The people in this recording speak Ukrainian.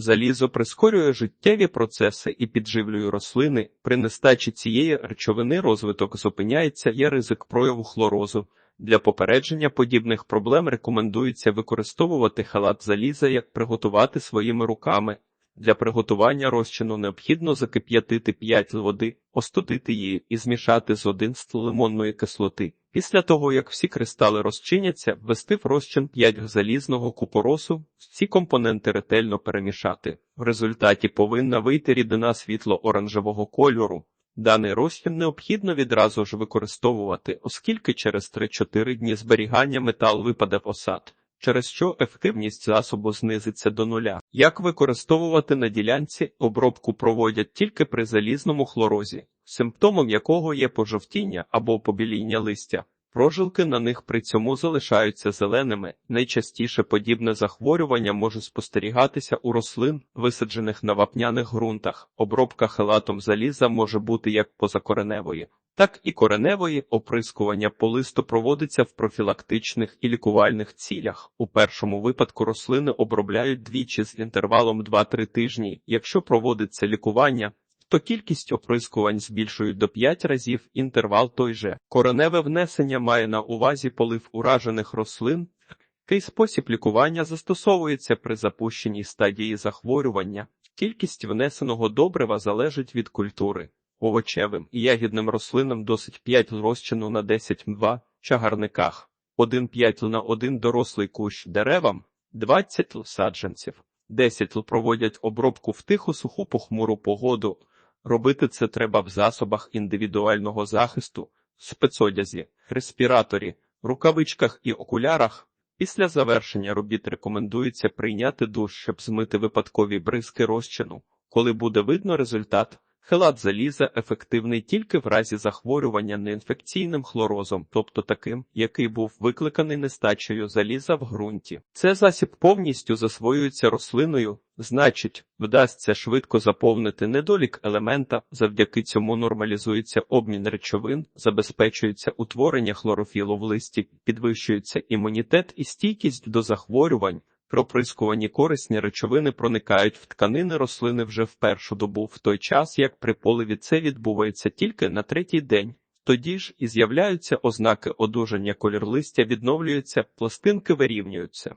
Залізо прискорює життєві процеси і підживлює рослини. При нестачі цієї речовини розвиток зупиняється, є ризик прояву хлорозу. Для попередження подібних проблем рекомендується використовувати халат заліза, як приготувати своїми руками. Для приготування розчину необхідно закип'ятити 5 води, остудити її і змішати з 1 лимонної кислоти. Після того, як всі кристали розчиняться, ввести в розчин 5 залізного купоросу, всі компоненти ретельно перемішати. В результаті повинна вийти рідина світло-оранжевого кольору. Даний розчин необхідно відразу ж використовувати, оскільки через 3-4 дні зберігання метал випаде в осад, через що ефективність засобу знизиться до нуля. Як використовувати на ділянці обробку проводять тільки при залізному хлорозі, симптомом якого є пожовтіння або побіління листя. Прожилки на них при цьому залишаються зеленими. Найчастіше подібне захворювання може спостерігатися у рослин, висаджених на вапняних ґрунтах. Обробка хелатом заліза може бути як позакореневої, так і кореневої. Оприскування по листу проводиться в профілактичних і лікувальних цілях. У першому випадку рослини обробляють двічі з інтервалом 2-3 тижні. Якщо проводиться лікування, то кількість оприскувань збільшують до 5 разів інтервал той же. Кореневе внесення має на увазі полив уражених рослин. Такий спосіб лікування застосовується при запущеній стадії захворювання. Кількість внесеного добрива залежить від культури. Овочевим і ягідним рослинам досить 5 розчину на 10 2 чагарниках, 1,5 на 1 дорослий кущ деревам, 20 саджанців. 10 проводять обробку в тиху суху похмуру погоду. Робити це треба в засобах індивідуального захисту, спецодязі, респіраторі, рукавичках і окулярах. Після завершення робіт рекомендується прийняти душ, щоб змити випадкові бризки розчину. Коли буде видно результат, хелат заліза ефективний тільки в разі захворювання неінфекційним хлорозом, тобто таким, який був викликаний нестачею заліза в ґрунті. Це засіб повністю засвоюється рослиною, значить, вдасться швидко заповнити недолік елемента, завдяки цьому нормалізується обмін речовин, забезпечується утворення хлорофілу в листі, підвищується імунітет і стійкість до захворювань. Проприскувані корисні речовини проникають в тканини рослини вже в першу добу, в той час як при поливі це відбувається тільки на третій день. Тоді ж і з'являються ознаки одужання колір листя відновлюється, пластинки вирівнюються.